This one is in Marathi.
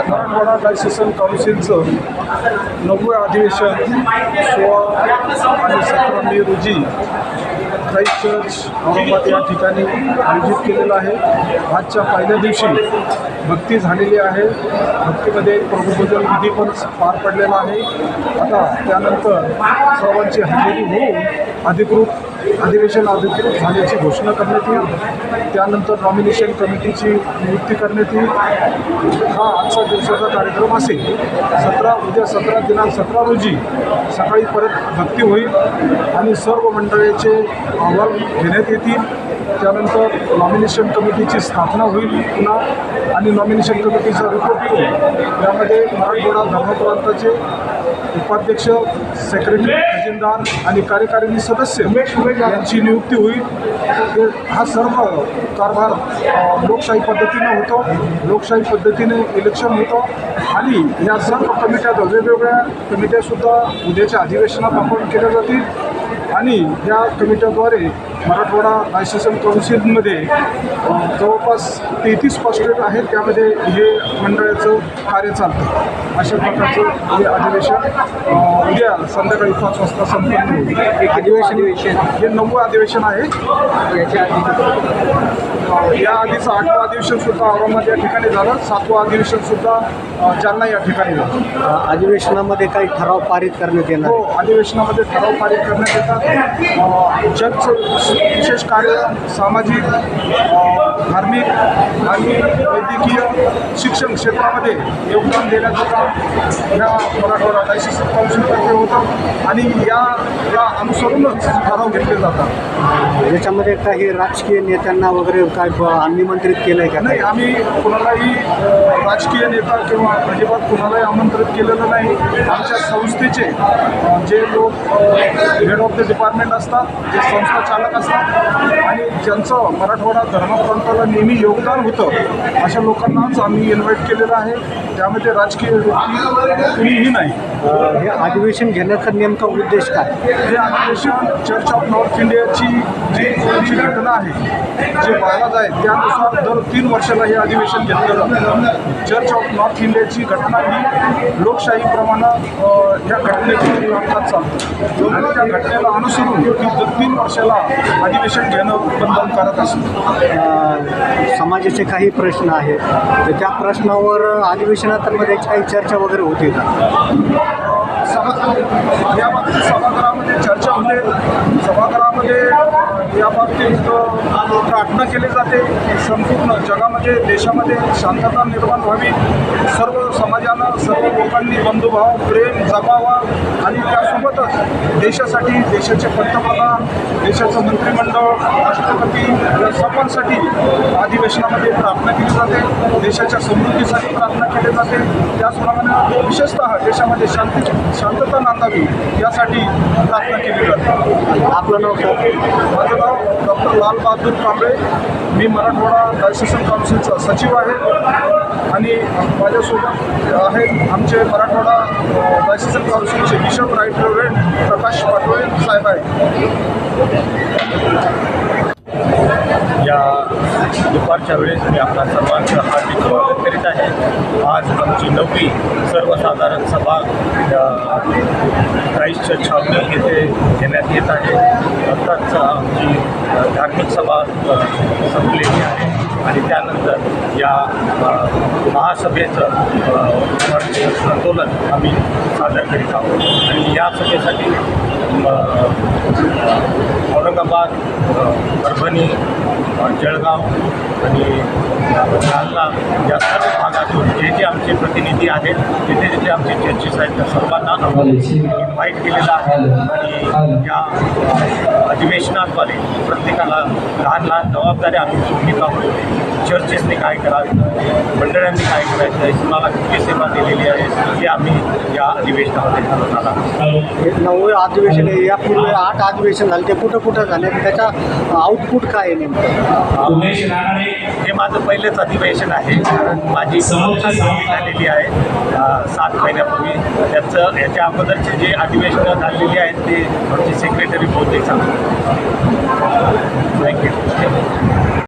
मराठवाडा लायसेशन काउन्सिलचं नववे अधिवेशन सोळा आणि सतरा मे रोजी क्राईस्ट चर्च औरंगाबाद या ठिकाणी आयोजित केलेलं आहे. आजच्या पहिल्या दिवशी भक्ती झालेली आहे. भक्तीमध्ये प्रभुभोजन विधी पण पार पडलेला आहे. आता त्यानंतर सर्वांची हजेरी होऊन अधिकृत अधिवेशन अधिकृत झाल्याची घोषणा करण्यात येईल. त्यानंतर नॉमिनेशन कमिटीची नियुक्ती करण्यात येईल. हा आजचा दिवसाचा कार्यक्रम असेल. सतरा उद्या सतरा दिनांक सतरा रोजी सकाळी परत भक्ती होईल आणि सर्व मंडळाचे अहवाल घेण्यात येतील. त्यानंतर नॉमिनेशन कमिटीची स्थापना होईल पुन्हा आणि नॉमिनेशन कमिटीचा रिपोर्ट येईल. यामध्ये मराठवाडा धर्मप्रांताचे उपाध्यक्ष सेक्रेटरी खजिनदार आणि कार्यकारिणी सदस्य यांची नियुक्ती होईल. हा सर्व कारभार लोकशाही पद्धतीनं होतो. लोकशाही पद्धतीने इलेक्शन होतं. आणि या सर्व कमिट्या वेगवेगळ्या कमिट्यासुद्धा उद्याच्या अधिवेशनात आपण केल्या जातील. आणि या कमिट्याद्वारे मराठवाडा लायसेन्सन काउन्सिलमध्ये अ, जवळपास तेहतीस पास्टेट आहेत. त्यामध्ये हे मंडळाचं कार्य चालतं. अशा प्रकारचं हे अधिवेशन उद्या संध्याकाळी पाच वाजता संपन्न होईल. अधिवेशन हे नववं अधिवेशन आहे. याच्या आधी. या आधीचं आठवं अधिवेशन सुद्धा औरंगाबाद या ठिकाणी झालं. सातवं अधिवेशन सुद्धा अ, जालना या ठिकाणी झालं. अधिवेशनामध्ये काही ठराव पारित करण्यात येणार हो अधिवेशनामध्ये ठराव पारित करण्यात येतात. जगचं विशेष कार्य सामाजिक धार्मिक आणि वैद्यकीय शिक्षण क्षेत्रामध्ये योगदान देण्याचं काम ह्या मराठवाडा लायसेन्स काउन्सिलतर्फे होतं. आणि या या अनुसरूनच ठराव घेतले जातात. याच्यामध्ये काही राजकीय नेत्यांना वगैरे काय ब- निमंत्रित केलं आहे का? नाही आम्ही कुणालाही राजकीय नेता किंवा अजिबात कुणालाही आमंत्रित केलेलं नाही. आमच्या संस्थेचे जे लोक हेड ऑफ द डिपार्टमेंट असतात जे संस्था चालक असतात आणि ज्यांचं मराठवाडा धर्मप्रांताला नेहमी योगदान होतं अशा लोकांनाच आम्ही इन्व्हाइट केलेलं आहे. त्यामध्ये राजकीय कुणीही नाही. हे अधिवेशन घेण्याचा नेमका उद्देश काय? हे अधिवेशन चर्च ऑफ नॉर्थ इंडियाची जी जी घटना आहे जे बायलाज आहे त्यानुसार दर तीन वर्षाला हे अधिवेशन घेतलं जातं. चर्च ऑफ नॉर्थ इंडियाची घटना ही लोकशाहीप्रमाणे ह्या घटनेची कामकाज चालतं. आणि त्या घटनेला अनुसरून ही दर तीन वर्षाला अधिवेशन घेणं बंधनकारक असतं समाजाचे काही प्रश्न आहेत. तर त्या प्रश्नावर अधिवेशनामध्ये काही चर्चा वगैरे होते का? सभा याबाबतीत सभागृहामध्ये चर्चा होते. सभागृहामध्ये याबाबतीत प्रार्थना केली जाते. संपूर्ण जगामध्ये देशामध्ये शांतता निर्माण व्हावी. सर्व समाजानं सर्व लोकांनी बंधुभाव प्रेम जपावा आणि त्यासोबतच देशासाठी देशाचे पंतप्रधान देशाचं मंत्रिमंडळ राष्ट्रपती या सर्वांसाठी अधिवेशनामध्ये प्रार्थना केली जाते. देशाच्या समृद्धीसाठी प्रार्थना केली जाते. त्याचप्रमाणे विशेषतः देशामध्ये शांती शांतता नांदावी यासाठी प्रार्थना केली जाते. आपलं नाव सर? माझं नाव डॉक्टर लाल बहादूर कांबळे. मी मराठवाडा लायसेन्सन काउन्सिलचा सचिव आहे. आणि माझ्यासोबत आहेत आमचे मराठवाडा लायसेन्सन काउन्सिलचे bishop right reverend Prakash Patole साहेब आहेत. या दुपारच्या वेळेस मी आपल्या सर्वांचं हार्दिक आहे आज आमची नववी सर्वसाधारण सभा क्राईस्ट चर्च छावणी येथे घेण्यात येत आहे. आत्ताच आमची धार्मिक सभा संपलेली आहे. आणि त्यानंतर या महासभेचं संतोलन आम्ही सादर करीत आहोत. आणि या सभेसाठी औरंगाबाद परभणी जळगाव आणि जालना या सर्व भागातून जे जे आमचे प्रतिनिधी आहेत तिथे जिथे आमचे चर्चेस आहेत त्या सर्वांना आम्ही इन्व्हाइट केलेलं आहे. आणि या अधिवेशनाद्वारे प्रत्येकाला लहान लहान जबाबदाऱ्या आम्ही सोडलीत आहोत चर्चेसने काय करावे मंडळांनी काय करायचं आहे कुणाला किती सेवा दिलेली आहे हे आम्ही या अधिवेशनामध्ये ठरवून आला नववे अधिवेशन आहे यापूर्वी आठ अधिवेशन झाले ते कुठं कुठं झाले त्याचा आउटपुट काय आहे नेमकं? उमेश हे माझं पहिलेच अधिवेशन आहे कारण माझी झालेली आहे सात महिन्यापूर्वी. त्याचं याच्या अगोदरचे जे अधिवेशनं झालेली आहेत ते आमचे सेक्रेटरी बोलते सांगतो थँक्यू